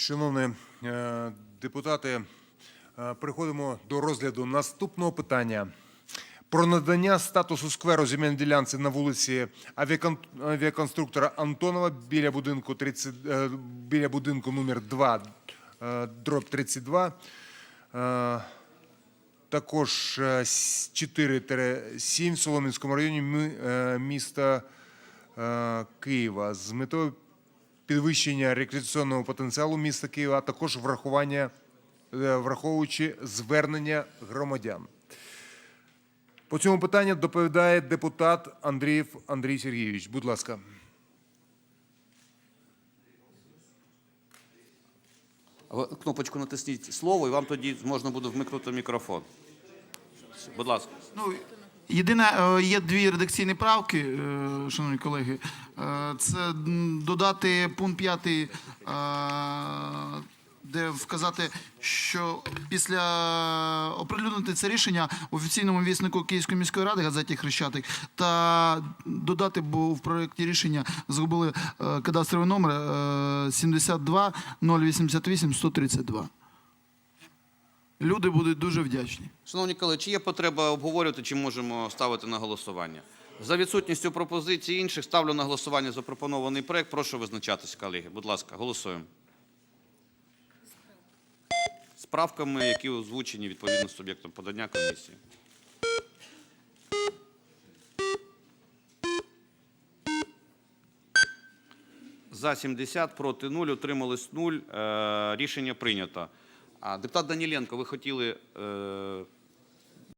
Шановні е, депутати, е, переходимо до розгляду наступного питання. Про надання статусу скверу земельній ділянці на вулиці авіаконструктора Антонова біля будинку 30, е, біля будинку номер 2, е, дроб 32. Е, Також е, с- 4-7 в Солом'янському районі міста Києва з метою підвищення рекреаційного потенціалу міста Києва, а також врахування, е, враховуючи звернення громадян. По цьому питанню доповідає депутат Андрієв Андрій Сергійович. Будь ласка. Кнопочку натисніть слово, і вам тоді можна буде вмикнути мікрофон. Будь ласка. Ну, єдине, е, є дві редакційні правки, е, шановні колеги. Е, Це додати пункт 5, де вказати, що після оприлюднити це рішення в офіційному віснику Київської міської ради газеті Хрещатик та додати, бо в проєкті рішення згубили кадастровий номер е, 72 088 132. Люди будуть дуже вдячні. Шановні колеги, чи є потреба обговорювати, чи можемо ставити на голосування? За відсутністю пропозицій інших ставлю на голосування запропонований проект. Прошу визначатися, колеги. Будь ласка, голосуємо. З правками, які озвучені відповідно суб'єктом подання комісії. За 70, проти 0, утримались 0. Е, рішення прийнято. А, депутат Даніленко, ви хотіли е,